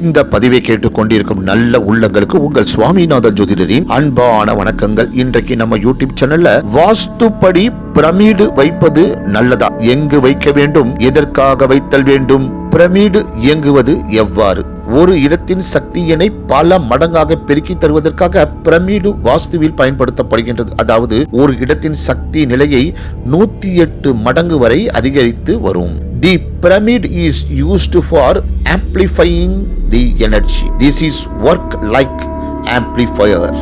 இந்த பதிவை கேட்டுக்கொண்டிருக்கும் நல்ல உள்ளங்களுக்கு உங்கள் சுவாமிநாதன் ஜோதிடரின் அன்பான வணக்கங்கள். இன்றைக்கு நம்ம யூடியூப் சேனல்ல வாஸ்துப்படி பிரமிடு வைப்பது நல்லதா? எங்கு வைக்க வேண்டும்? எதற்காக வைத்தல் வேண்டும்? பிரமிடு இயங்குவது எவ்வாறு? ஒரு இடத்தின் சக்தியினை பல மடங்காக பெருக்கி தருவதற்காக பிரமிடு வாஸ்துவில் பயன்படுத்தப்படுகின்றது. அதாவது ஒரு இடத்தின் சக்தி நிலையை நூத்தி எட்டு மடங்கு வரை அதிகரித்து வரும். தி pyramid is used for amplifying the energy. This is work like amplifier.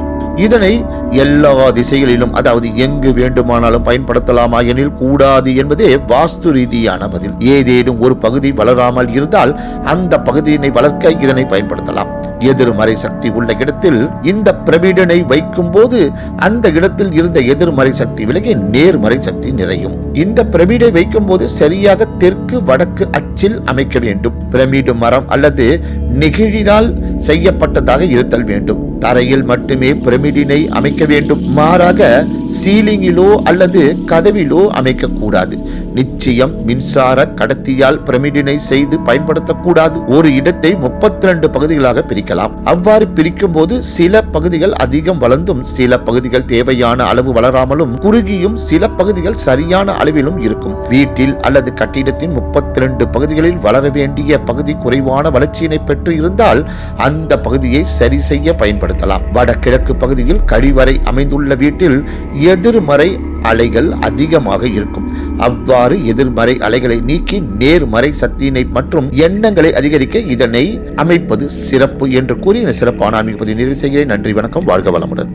இதனை எல்லா திசைகளிலும் அதாவது எங்கு வேண்டுமானாலும் பயன்படுத்தலாமா. எனில் கூடாது என்பதே வாஸ்து ரீதியான பதில். ஏதேனும் ஒரு பகுதி வளராமல் இருந்தால் அந்த பகுதியினை வளர்க்க இதனை பயன்படுத்தலாம். எதிர்மறை சக்தி உள்ள இடத்தில் இந்த பிரமிடனை வைக்கும் போது அந்த இடத்தில் இருந்த எதிர்மறை சக்தி விலகி நேர்மறை சக்தி நிறையும். இந்த பிரமிடை வைக்கும் போது சரியாக தெற்கு வடக்கு அச்சில் அமைக்க வேண்டும். பிரமிடு மரம் அல்லது நெகிழினால் செய்யப்பட்டதாக இருத்தல் வேண்டும். தரையில் மட்டுமே பிரமிடினை அமைக்க வேண்டும். மாறாக சீலிங்கிலோ அல்லது கதவிலோ அமைக்கக்கூடாது. நிச்சயம் மின்சார கடத்தியால் பிரமிடினை செய்து பயன்படுத்தக்கூடாது. ஒரு இடத்தை முப்பத்தி ரெண்டு பகுதிகளாக பிரிக்கலாம். அவ்வாறு பிரிக்கும் போது சில பகுதிகள் அதிகம் வளர்ந்தும் சில பகுதிகள் தேவையான அளவு வளராமலும் குறுகியும் சில பகுதிகள் சரியான அளவிலும் இருக்கும். வீட்டில் அல்லது கட்டிடத்தின் முப்பத்தி ரெண்டு பகுதிகளில் வளர வேண்டிய பகுதி குறைவான வளர்ச்சியினை பெற்று இருந்தால் அந்த பகுதியை சரி செய்ய பயன்படுத்தலாம். வடகிழக்கு பகுதியில் கழிவறை அமைந்துள்ள வீட்டில் எதிர்மறை அலைகள் அதிகமாக இருக்கும். அவ்வாறு எதிர்மறை அலைகளை நீக்கி நேர்மறை சக்தியினை மற்றும் எண்ணங்களை அதிகரிக்க இதனை அமைப்பது சிறப்பு என்று கூறி இந்த சிறப்பான ஆன்மீக பதிவு நிறைவு செய்கிறேன். நன்றி வணக்கம் வாழ்க வளமுடன்.